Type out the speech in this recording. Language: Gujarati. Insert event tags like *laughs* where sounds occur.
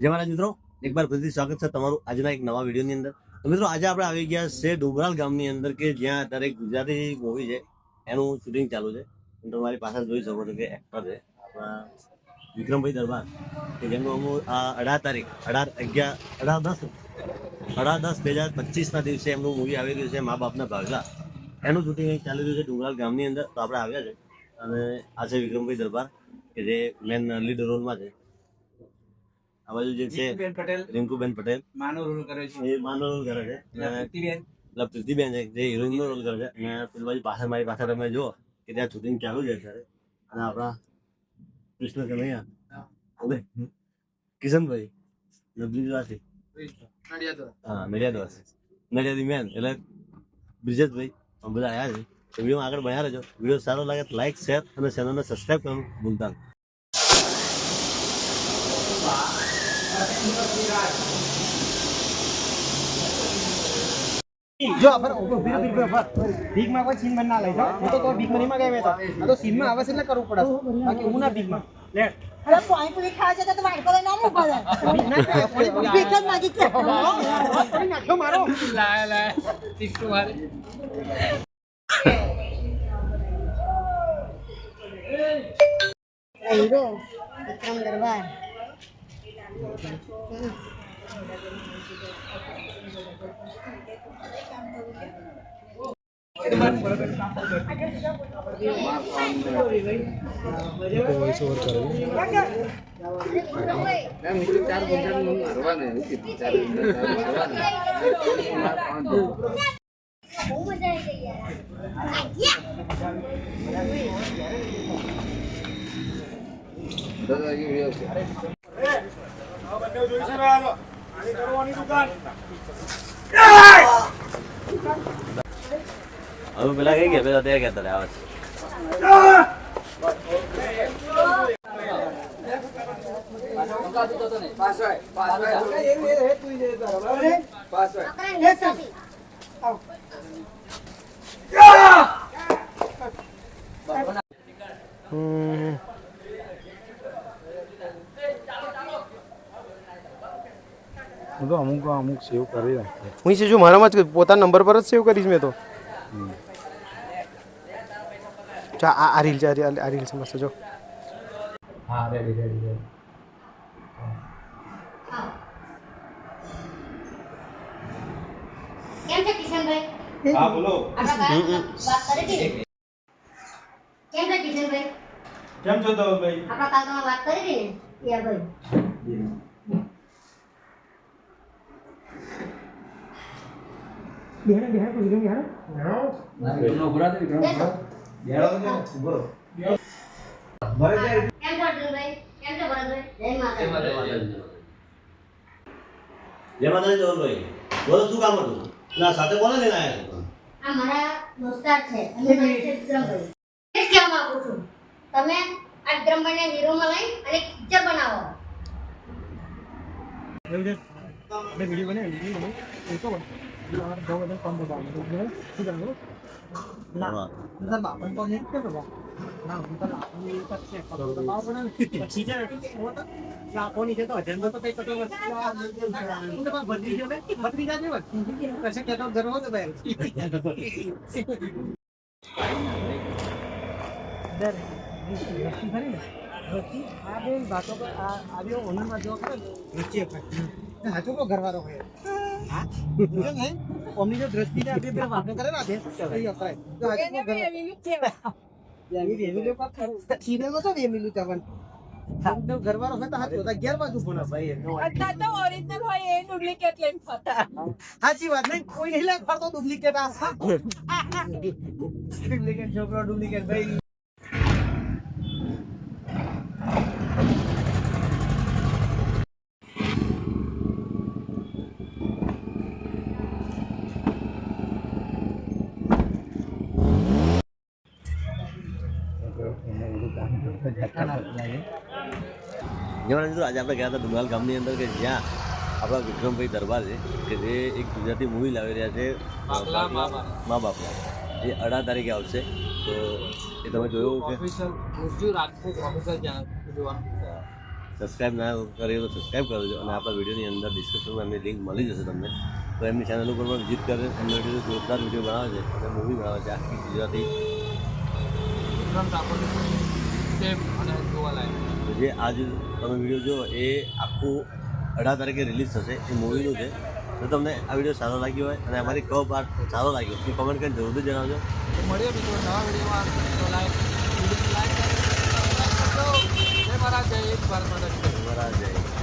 જય મહારાજ મિત્રો એકવાર ફરીથી સ્વાગત છે તમારું આજના એક નવા વિડીયોની અંદર. તો મિત્રો, આજે આપણે આવી ગયા છે ડોબરાલ ગામની અંદર કે જ્યાં અત્યારે ગુજરાતી મૂવી છે, એનું શૂટિંગ ચાલુ છે. તમે મારી પાસે જોઈ શકો છો કે એક્ટર છે આપણા વિક્રમભાઈ દરબાર, કે જેમનું અમુક આ અઢાર તારીખ, અઢાર અગિયાર, અઢાર દસ અઢાર દસ બે હજાર પચીસના દિવસે એમનું મૂવી આવી રહ્યું છે, મા બાપના ભાગલા. એનું શૂટિંગ અહીં ચાલી રહ્યું છે ડુંગરાલ ગામની અંદર. તો આપણે આવ્યા છે અને આ છે વિક્રમભાઈ દરબાર, કે જે મેન લીડ રોલમાં છે. આ બાજુ જે છે બેન પટેલ. રિંકુબેન પટેલ. માનો રોલ કરે છે. એ માનો રોલ કરે છે. અને પ્રીતિબેન. છે જે હિરોઈન નો રોલ કરે છે. અને પેલી બાજુ પાછળ મારી પાછળ તમે જુઓ કે ત્યાં શૂટિંગ ચાલુ છે. અત્યારે અને આપણા કૃષ્ણ કનૈયા ઓકે કિશનભાઈ નબજીવાસી હા નડિયાદવાસી નડિયાદી મેન. એટલે બ્રિજેશભાઈ અમે બધા આવ્યા છે વીડિયો આગળ બન્યા રહેજો. વીડિયો સારો લાગે તો લાઈક શેર અને ચેનલને સબસ્ક્રાઈબ કરવાનું ભૂલતા નહીં. જો આપણે ઊભો ભીખમાં કોઈ સીન બન ના લઈ હું તો કોઈ ભીખ મની માં ગયા તો. આ તો સીનમાં આવે છે એટલે કરવું પડે. બાકી હું ના ભીખમાં લે. અરે પાણી પૂરી ખાવા જતા તો ના ભીખ જ માગી છે. નાખ્યો મારો. આ હીરો વિક્રમ દરબાર બહુ મજા આવી ગઈ યાર હવે પેલા કઈ ગયા પેલા ત્યાં ગયા આવે છે લે સાથી. હું તો અમુક અમુક સેવ કરી રાખે. હું છે જો મારામાં જ પોતાના નંબર પર જ સેવ કરીશ મેં તો. ચા આ આ રીલ છે આ રીલ- છે મસ્ત જો. હા રેડી રેડી રેડી કેમ છે કિશનભાઈ? હા બોલો. આપણા વાત કરી હતી કેમ છે કિશનભાઈ? કેમ છો તમે ભાઈ? આપણે કાલ તમે વાત કરી હતી ને? યા ભાઈ? બિહાર બિહાર કોઈ બિહાર બેસો. બોલો કેમ છો અર્જુનભાઈ? કેમ છો ભરતભાઈ જય માતા જય માતાજી. જવલભાઈ બોલો શું કામ હતું? ના સાથે કોને લઈને આવ્યા છો આ મારા દોસ્તાર છે. એમનું વિક્રમભાઈ. એ જ કહેવા માંગુ છું. તમે આ વિક્રમભાઈને હીરોમાં લઈ અને પિક્ચર બનાવો. આપણે વીડિયો બને વીડિયો બને એ તો આ બે વાતો આવ્યો ઘરવાળો હોય હા? ઓમની જો દ્રષ્ટિને આપણે બે વાતો કરે ને આ કઈ અપરાય તો હાચો કો ઘર એવી એવી લોકો ખીને તો છો ને તવન સાંજનો ઘરવાળો હોય તો હાચો તો ઘેર બાજુ ભણે ભાઈ એનો તો ઓરિજિનલ હોય એ ડુપ્લિકેટ લઈને ફરતા સાચી વાત નહીં કોઈ નહીં ફરતો ડુપ્લિકેટ આ. *laughs* ડુપ્લિકેટ છોકરો ડુપ્લિકેટ ભાઈ. મિત્રો આજે આપણે ગયા હતા ડુંગાલ ગામની અંદર કે જ્યાં આપણા વિક્રમભાઈ દરબાર છે કે જે એક ગુજરાતી મૂવી લાવી રહ્યા છે મા બાપના એ અઢાર તારીખે આવશે. તો એ તમે જોયું કે સબસ્ક્રાઇબ ના કરી તો સબસ્ક્રાઇબ કરજો અને આપણા વિડીયોની અંદર ડિસ્ક્રિપ્શનમાં એમની લિંક મળી જશે તમને. તો એમની ચેનલ ઉપર પણ વિઝિટ કરે એમનો જોરદાર વીડિયો બનાવે છે અને મૂવી બનાવે છે આખી ગુજરાતી. તો જે આજે તમે વીડિયો જો એ આખું અઢાર તારીખે રિલીઝ થશે એ મૂવીનું છે જો તમને આ વીડિયો સારો લાગ્યો હોય અને અમારી કયો પાર્ટ સારો લાગ્યો એ કમેન્ટ કરીને જરૂરથી જણાવજો મળીએ મિત્રો નવા વિડીયોમાં લાઈક વીડિયો લાઈક જય મહારાજ જય ભારત માતા જય. મહારાજ જય